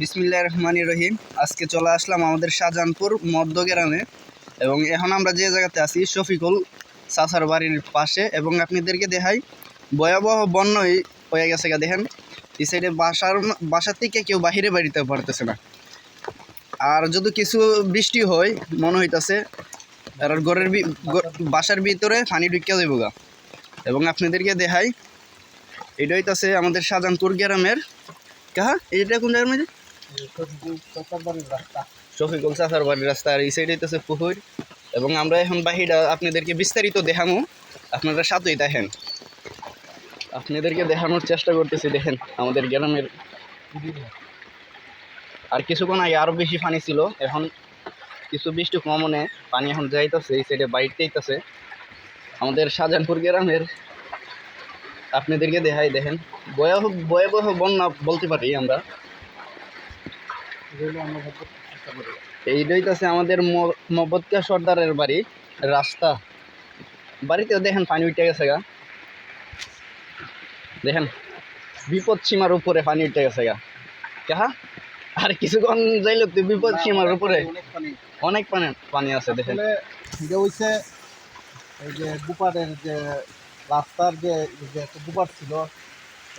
বিসমিল্লাহ রহমানি রহিম। আজকে চলে আসলাম আমাদের শাহজাহানপুর মধ্য গ্রামে এবং এখন আমরা যে জায়গাতে আছি, শফিকুল চাচার বাড়ির পাশে। এবং আপনাদেরকে দেখাই, ভয়াবহ বন্যই হয়ে গেছে গা, দেখেন। এই সাইডে বাসার বাসার থেকে কেউ বাহিরে বাড়িতে পারতেছে না। আর যদি কিছু বৃষ্টি হয়, মনে হইতেছে, আর ঘরের বাসার ভিতরে পানি ঢুকিয়া যাইব গা। এবং আপনাদেরকে দেখাই, এটা হইতাছে আমাদের শাহজাহানপুর গ্রামের, কাহা? এটা কোন জায়গার মধ্যে শফিকুল চাচার বাড়ির রাস্তা আর এই সাইডে হইতেছে পুকুর। এবং আমরা এখন বাহিরা আপনাদেরকে বিস্তারিত দেখামু। আপনারা সাথেই দেখেন আপনাদেরকে দেখানোর চেষ্টা করতেছি, দেখেন, আমাদের গ্রামের আর কিছুক্ষণ আগে আরও বেশি পানি ছিল। এখন কিছু বৃষ্টি কমনে পানি এখন যাইতেছে, এই সাইডে বাইর যাইতেছে। আমাদের শাহজাহানপুর গ্রামের আপনাদেরকে দেখাই, দেখেন। ভয়াবহ ভয়াবহ বন্যা বলতে পারি আমরা। এইটাই তো আছে আমাদের মবতকা সর্দারের বাড়ি, রাস্তা। বাড়িতেও দেখেন পানি উঠে গেছে গা। দেখেন, বিপদ সীমার উপরে পানি উঠে গেছে গা। কাহা? আর কিছুক্ষণ যাইল তো বিপদ সীমার উপরে। অনেক পানি পানি আছে, দেখেন। যে হইছে, এই যে গুপারের যে রাস্তার যে যে গুপার ছিল,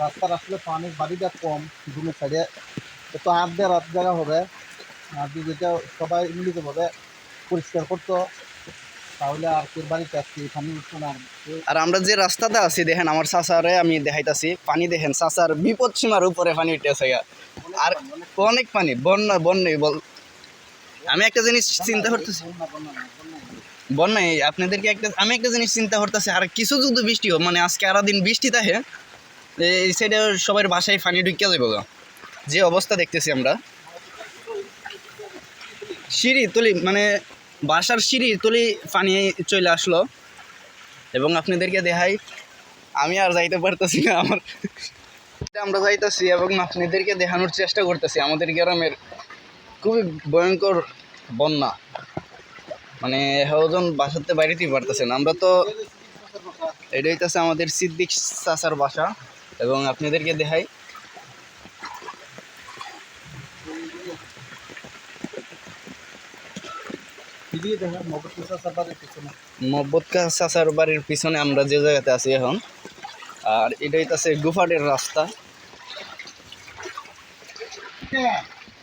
রাস্তার আসলে পানির বাড়িটা কম, দুনো সাইডে। তো দেওয়ার হাত জায়গা হবে। আর যেটা সবাই মিলিতভাবে পরিষ্কার করতো তাহলে আর কেউ বাড়িতে আসছে পানি উঠতো না আর আমরা যে রাস্তাতে আছি দেখেন আমার চাচারে আমি দেখাইতাছি পানি দেখেন চাচার বিপদ সীমার উপরে পানি উঠেছে আর অনেক পানি বন্যা বন্যাই বল আমি একটা জিনিস চিন্তা করতেছি। বন্যা, বন্যা না, বন্যা আপনাদেরকে একটা আমি একটা জিনিস চিন্তা করতেছি আর কিছু যদি বৃষ্টি হোক মানে আজকে আরা দিন বৃষ্টি থাকে এই সাইডে সবার বাসায় পানি ঢুকিয়া যাব গা। যে অবস্থা দেখতেছি আমরা। সিঁড়ি, তুলি মানে বাসার সিঁড়ি, তুলি পানি চলে আসলো। এবং আপনাদেরকে দেখাই, আমি আর যাইতে পারতেছি না আমার। আমরা যাইতেছি এবং আপনাদেরকে দেখানোর চেষ্টা করতেছি, আমাদের গ্রামের খুবই ভয়ঙ্কর বন্যা। মানে ওজন বাসাতে বাইরেতেই পারতেছে না। আমরা তো এটা হইতেছে আমাদের সিদ্দিক চাচার বাসা। এবং আপনাদেরকে দেখাই এদিকে দেখেন মগজপুর সাবারের পিছনে মব্বতকা চাচার বাড়ির পিছনে? আমরা যে জায়গাতে আছি এখন, আর এটা হইতেছে গুফাটের রাস্তা।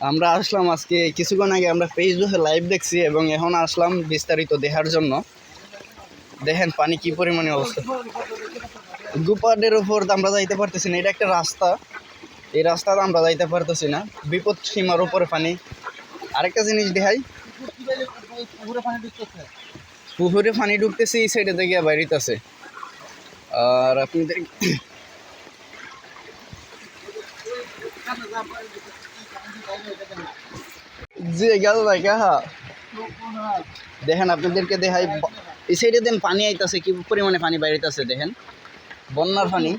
আমরা আসলাম আজকে, কিছুক্ষণ আগে আমরা ফেসবুকে লাইভ দেখছি এবং এখন আসলাম বিস্তারিত দেখার জন্য। দেখেন পানি কি পরিমাণে অবস্থা। গুপাটের উপর আমরা যাইতে পারতেছি না, এটা একটা রাস্তা। এই রাস্তাতে আমরা যাইতে পারতেছি না বিপদ সীমার উপরে পানি। আরেকটা জিনিস দেখাই। পুকুরে পানি ঢুকতেছে? এই সাইডে থেকে বাইরিতেছে আর আপনি যে গেল ভাই কাহা দেখেন আপনাদেরকে দেখাই এই সাইডে দেন পানি আইতাছে কি পরিমাণে পানি বাইরিতেছে দেখেন। বন্যার পানি।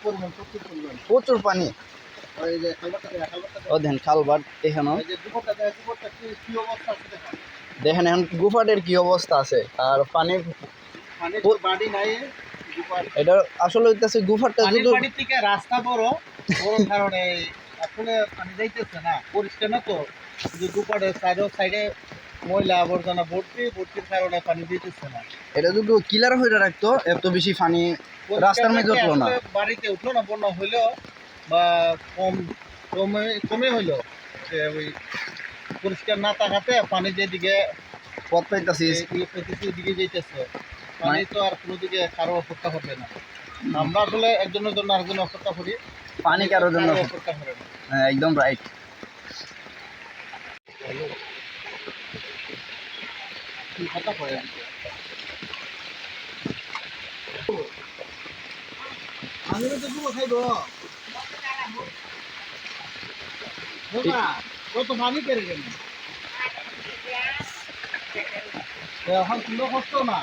প্রচুর পানি। ও দেখেন খালবাট এখানেও। দুপুরটা দেখেন, এখন গুফাটের কি অবস্থা আছে। আর পানির বাড়ি নাই এটা আসলে হইতেছে গুফাটটা যদি বাড়ি থেকে রাস্তা বড় বড় কারণে আসলে পানি যাইতেছে না পরিষ্কার না তো। শুধু দুপারে সাইডে সাইডে ময়লা আবর্জনা ভর্তি ভর্তির কারণে পানি দিতেছে না। এটা যদি কিলার হয়ে রাখতো এত বেশি পানি রাস্তার মধ্যে উঠল না। বাড়িতে উঠল না বন্যা হইলেও বা কম কমে কমে হইল। যে ওই পরিষ্কার না থাকাতে পানি যেদিকে পথ পাইতাছি দিকে যেতেছে পানি তো আর কোনো দিকে কারও অপেক্ষা হবে না। আমরা আসলে একজনের জন্য আরেকজনের অপেক্ষা করি। পানি কারোর জন্য অপেক্ষা করে না। হ্যাঁ, একদম রাইট কথা কয় আমি তো খাইব পেরে গেল এখন তুলো কষ্ট না।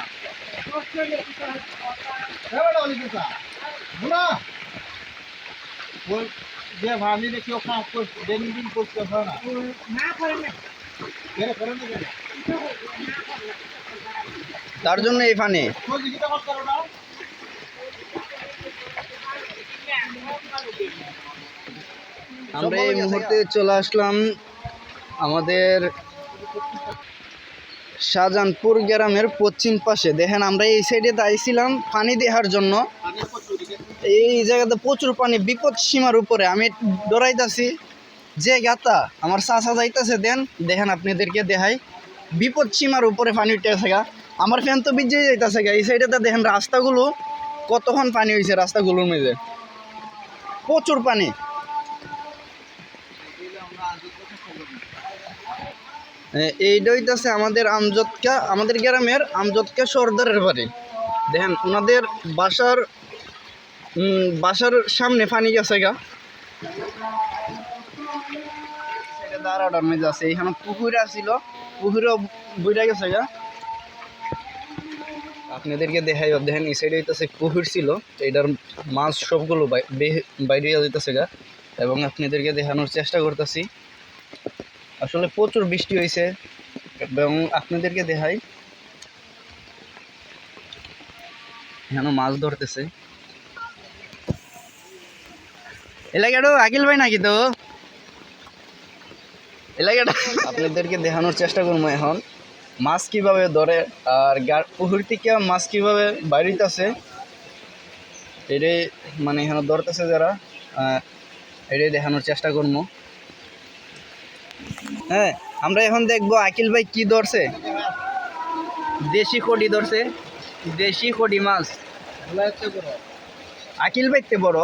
যে ভানি কাজ করছে দিন দিন করতে হয় না না করে না। কেন করে না। তার জন্য এই পানি সহযোগিতা করতে পারো না। আমরা এই মুহূর্তে চলে আসলাম আমাদের শাহজাহানপুর গ্রামের পশ্চিম পাশে। দেখেন আমরা এই সাইডে দাঁড়িয়েছিলাম পানি দেওয়ার জন্য। এই জায়গাতে প্রচুর পানি বিপদ সীমার উপরে। আমি ডরাইতাছি যে গাতা আমার চাষা যাইতাছে দেন দেখেন আপনাদেরকে দেখাই। বিপদ সীমার উপরে পানি উঠতেছে গা। আমার ফ্যান তো বিজে যাইতেছে গা। এই সাইডে তো দেখেন রাস্তাগুলো কতক্ষণ পানি হয়েছে রাস্তাগুলোর মধ্যে? প্রচুর পানি। এইটা হইতাছে আমাদের আমজদকা আমাদের গ্রামের আমজদকা সর্দারের বাড়ি। দেখেন, ওনাদের বাসার বাসার সামনে পানি গেছে গা। দাঁড়াটার এখানে পুকুর আছিল, পুকুরও বইটা গেছে গা। আপনাদেরকে দেখাই, দেখেন, এই সাইডে হইতেছে পুকুর ছিল এটার মাছ সবগুলো বাইরে যেতেছে গা। এবং আপনাদেরকে দেখানোর চেষ্টা করতেছি। আসলে প্রচুর বৃষ্টি হয়েছে এবং আপনাদেরকে দেখাই। এখানে মাছ ধরতেছে। এলাকাটা আকিল ভাই নাকি তো? এলাকাটা আপনাদেরকে দেখানোর চেষ্টা করব এখন। মাছ কীভাবে ধরে আর পুকুর থেকে মাছ কীভাবে বাইরিতেছে এটাই মানে এখানে ধরতেছে যারা। এটাই দেখানোর চেষ্টা করব। হ্যাঁ আমরা এখন দেখব আকিল ভাই কি ধরছে। দেশি কটি ধরছে দেশি কটি মাছ। আকিল ভাই তে বড়?